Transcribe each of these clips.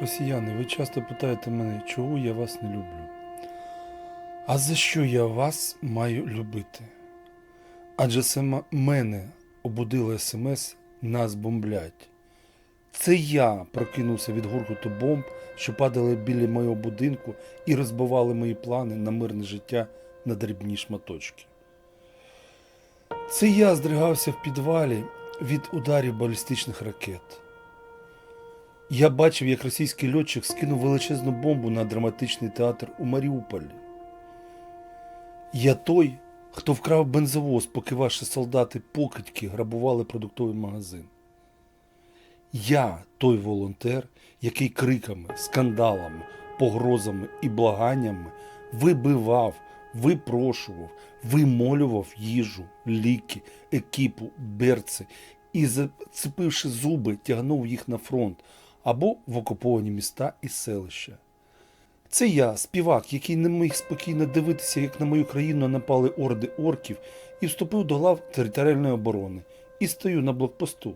Росіяни, ви часто питаєте мене, чого я вас не люблю. А за що я вас маю любити? Адже саме мене обудило смс нас бомблять. Це я прокинувся від гуркоту бомб, що падали біля моєго будинку і розбивали мої плани на мирне життя на дрібні шматочки. Це я здригався в підвалі від ударів балістичних ракет. Я бачив, як російський льотчик скинув величезну бомбу на драматичний театр у Маріуполі. Я той, хто вкрав бензовоз, поки ваші солдати покидьки грабували продуктовий магазин. Я той волонтер, який криками, скандалами, погрозами і благаннями вибивав, випрошував, вимолював їжу, ліки, екіпу, берці і, зацепивши зуби, тягнув їх на фронт або в окуповані міста і селища. Це я, співак, який не міг спокійно дивитися, як на мою країну напали орди орків, і вступив до лав територіальної оборони і стою на блокпосту.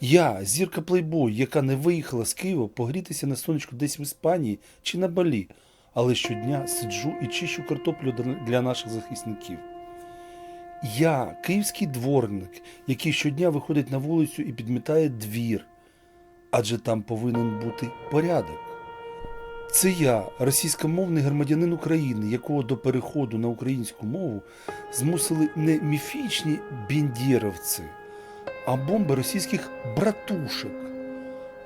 Я, зірка плейбой, яка не виїхала з Києва погрітися на сонечку десь в Іспанії чи на Балі, але щодня сиджу і чищу картоплю для наших захисників. Я, київський дворник, який щодня виходить на вулицю і підмітає двір, адже там повинен бути порядок. Це я, російськомовний громадянин України, якого до переходу на українську мову змусили не міфічні бендєровці, а бомби російських братушек.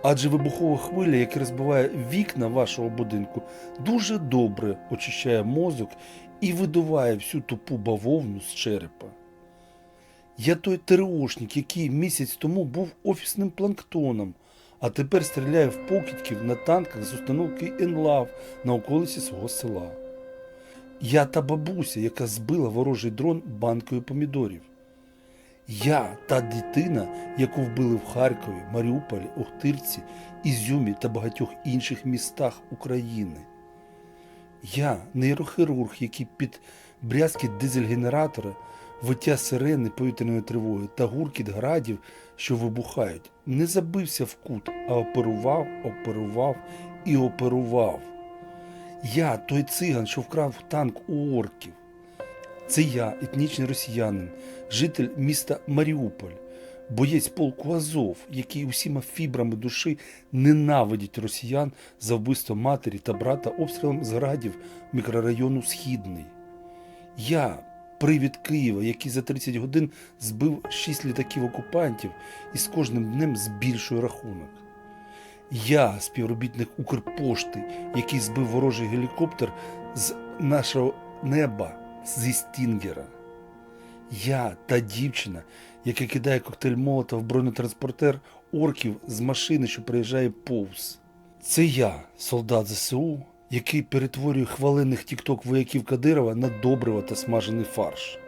Адже вибухова хвиля, яка розбиває вікна вашого будинку, дуже добре очищає мозок і видуває всю тупу бавовну з черепа. Я той ТРОшник, який місяць тому був офісним планктоном, а тепер стріляє в покидьків на танках з установки «Енлав» на околиці свого села. Я та бабуся, яка збила ворожий дрон банкою помідорів. Я та дитина, яку вбили в Харкові, Маріуполі, Охтирці, Ізюмі та багатьох інших містах України. Я нейрохірург, який під брязкіт дизель-генератора, виття сирени повітряної тривоги та гуркіт градів, що вибухають, не забився в кут, а оперував, оперував і оперував. Я той циган, що вкрав танк у орків. Це я, етнічний росіянин, житель міста Маріуполь, боєць полку Азов, який усіма фібрами душі ненавидить росіян за вбивство матері та брата обстрілом з градів мікрорайону Східний. Я, привід Києва, який за 30 годин збив 6 літаків окупантів і з кожним днем збільшує рахунок. Я, співробітник Укрпошти, який збив ворожий гелікоптер з нашого неба зі Стінгера. Я та дівчина, яка кидає коктейль молота в бронетранспортер орків з машини, що приїжджає повз. Це я, солдат ЗСУ, який перетворює хвалених тікток вояків Кадирова на добриво та смажений фарш.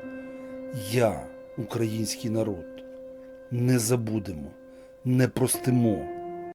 Я, український народ, не забудемо, не простимо.